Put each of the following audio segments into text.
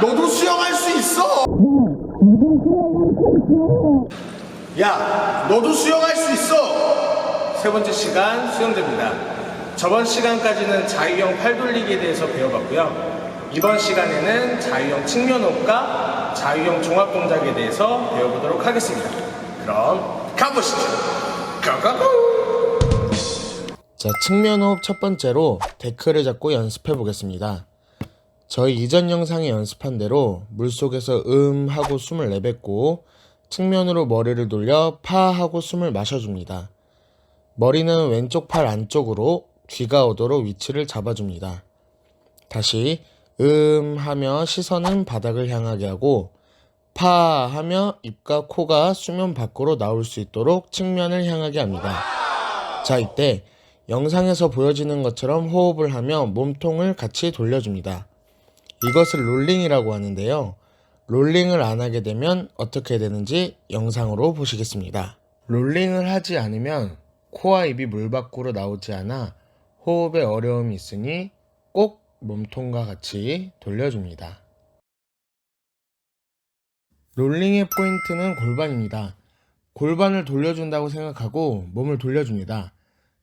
너도 수영할 수 있어. 야, 너도 수영할 수 있어. 세 번째 시간 수영대입니다. 저번 시간까지는 자유형 팔 돌리기에 대해서 배워봤고요. 이번 시간에는 자유형 측면 호흡과 자유형 종합 동작에 대해서 배워보도록 하겠습니다. 그럼 가보시죠. 고고고! 자, 측면 호흡 첫 번째로 데크를 잡고 연습해 보겠습니다. 저희 이전 영상에 연습한 대로 물속에서 음 하고 숨을 내뱉고 측면으로 머리를 돌려 파 하고 숨을 마셔줍니다. 머리는 왼쪽 팔 안쪽으로 귀가 오도록 위치를 잡아줍니다. 다시 음 하며 시선은 바닥을 향하게 하고 파 하며 입과 코가 수면 밖으로 나올 수 있도록 측면을 향하게 합니다. 자, 이때 영상에서 보여지는 것처럼 호흡을 하며 몸통을 같이 돌려줍니다. 이것을 롤링이라고 하는데요. 롤링을 안 하게 되면 어떻게 되는지 영상으로 보시겠습니다. 롤링을 하지 않으면 코와 입이 물 밖으로 나오지 않아 호흡에 어려움이 있으니 꼭 몸통과 같이 돌려줍니다. 롤링의 포인트는 골반입니다. 골반을 돌려준다고 생각하고 몸을 돌려줍니다.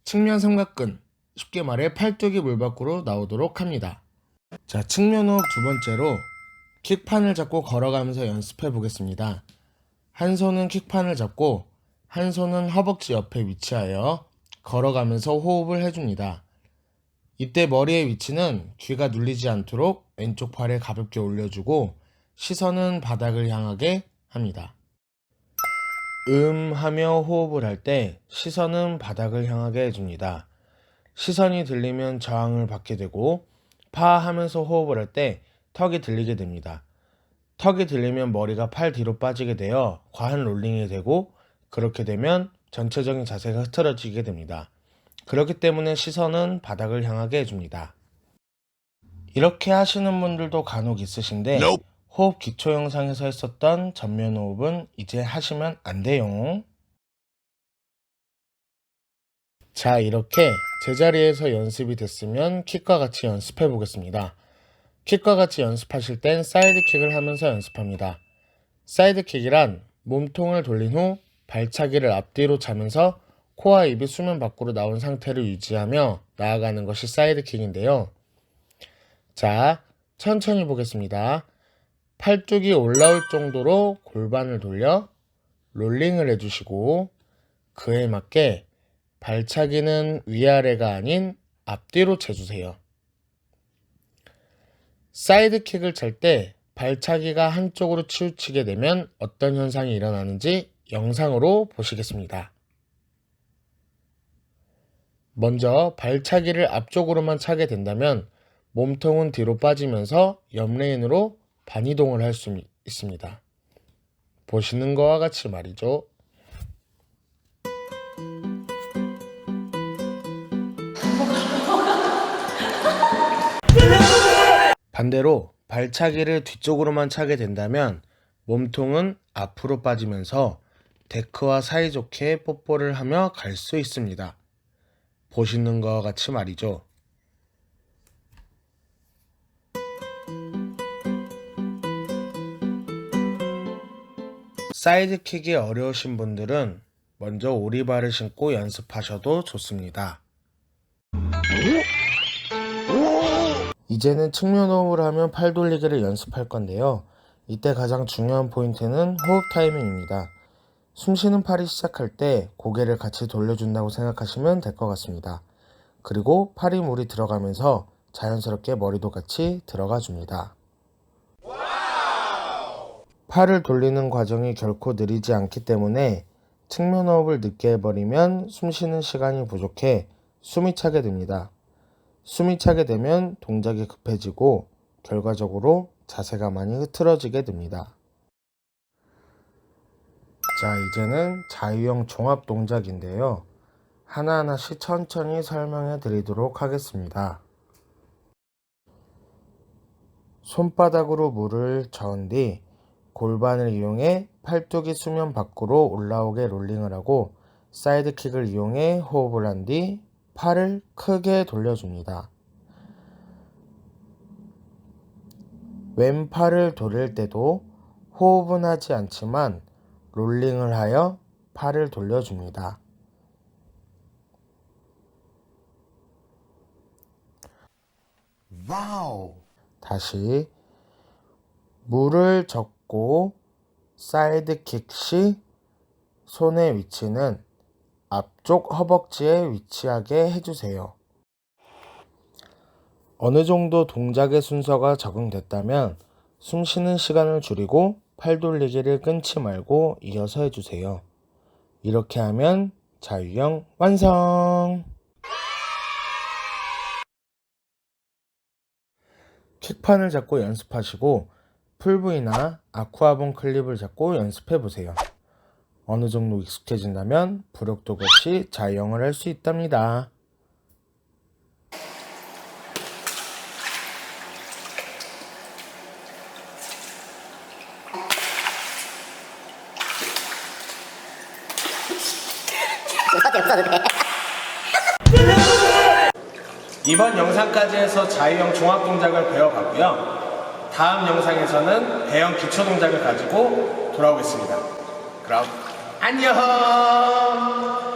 측면 삼각근, 쉽게 말해 팔뚝이 물 밖으로 나오도록 합니다. 자, 측면 호흡 두 번째로 킥판을 잡고 걸어가면서 연습해 보겠습니다. 한 손은 킥판을 잡고 한 손은 허벅지 옆에 위치하여 걸어가면서 호흡을 해줍니다. 이때 머리의 위치는 귀가 눌리지 않도록 왼쪽 팔에 가볍게 올려주고 시선은 바닥을 향하게 합니다. 음 하며 호흡을 할 때 시선은 바닥을 향하게 해줍니다. 시선이 들리면 저항을 받게 되고 파 하면서 호흡을 할 때 턱이 들리게 됩니다. 턱이 들리면 머리가 팔 뒤로 빠지게 되어 과한 롤링이 되고 그렇게 되면 전체적인 자세가 흐트러지게 됩니다. 그렇기 때문에 시선은 바닥을 향하게 해줍니다. 이렇게 하시는 분들도 간혹 있으신데 호흡 기초 영상에서 했었던 전면 호흡은 이제 하시면 안 돼요. 자, 이렇게 제자리에서 연습이 됐으면 킥과 같이 연습해 보겠습니다. 킥과 같이 연습하실 땐 사이드킥을 하면서 연습합니다. 사이드킥이란 몸통을 돌린 후 발차기를 앞뒤로 차면서 코와 입이 수면 밖으로 나온 상태를 유지하며 나아가는 것이 사이드킥인데요. 자, 천천히 보겠습니다. 팔뚝이 올라올 정도로 골반을 돌려 롤링을 해주시고 그에 맞게 발차기는 위아래가 아닌 앞뒤로 채주세요. 사이드킥을 찰 때 발차기가 한쪽으로 치우치게 되면 어떤 현상이 일어나는지 영상으로 보시겠습니다. 먼저 발차기를 앞쪽으로만 차게 된다면 몸통은 뒤로 빠지면서 옆 레인으로 반이동을 할 수 있습니다. 보시는 것과 같이 말이죠. 반대로 발차기를 뒤쪽으로만 차게 된다면 몸통은 앞으로 빠지면서 데크와 사이좋게 뽀뽀를 하며 갈 수 있습니다. 보시는 것과 같이 말이죠. 사이드킥이 어려우신 분들은 먼저 오리발을 신고 연습하셔도 좋습니다. 이제는 측면 호흡을 하면 팔 돌리기를 연습할 건데요. 이때 가장 중요한 포인트는 호흡 타이밍입니다. 숨 쉬는 팔이 시작할 때 고개를 같이 돌려준다고 생각하시면 될 것 같습니다. 그리고 팔이 물이 들어가면서 자연스럽게 머리도 같이 들어가 줍니다. 팔을 돌리는 과정이 결코 느리지 않기 때문에 측면 호흡을 늦게 해버리면 숨 쉬는 시간이 부족해 숨이 차게 됩니다. 숨이 차게 되면 동작이 급해지고 결과적으로 자세가 많이 흐트러지게 됩니다. 자, 이제는 자유형 종합 동작인데요. 하나하나씩 천천히 설명해 드리도록 하겠습니다. 손바닥으로 물을 저은 뒤 골반을 이용해 팔뚝이 수면 밖으로 올라오게 롤링을 하고 사이드킥을 이용해 호흡을 한 뒤 팔을 크게 돌려줍니다. 왼팔을 돌릴 때도 호흡은 하지 않지만 롤링을 하여 팔을 돌려줍니다. 와우. 다시 물을 젓고 사이드킥 시 손의 위치는 앞쪽 허벅지에 위치하게 해주세요. 어느 정도 동작의 순서가 적응됐다면 숨 쉬는 시간을 줄이고 팔 돌리기를 끊지 말고 이어서 해주세요. 이렇게 하면 자유형 완성! 킥판을 잡고 연습하시고 풀브이나 아쿠아본 클립을 잡고 연습해 보세요. 어느 정도 익숙해진다면 부력도 없이 자유형을 할 수 있답니다. 이번 영상까지 해서 자유형 종합 동작을 배워봤고요. 다음 영상에서는 배영 기초 동작을 가지고 돌아오겠습니다. 그럼 안녕!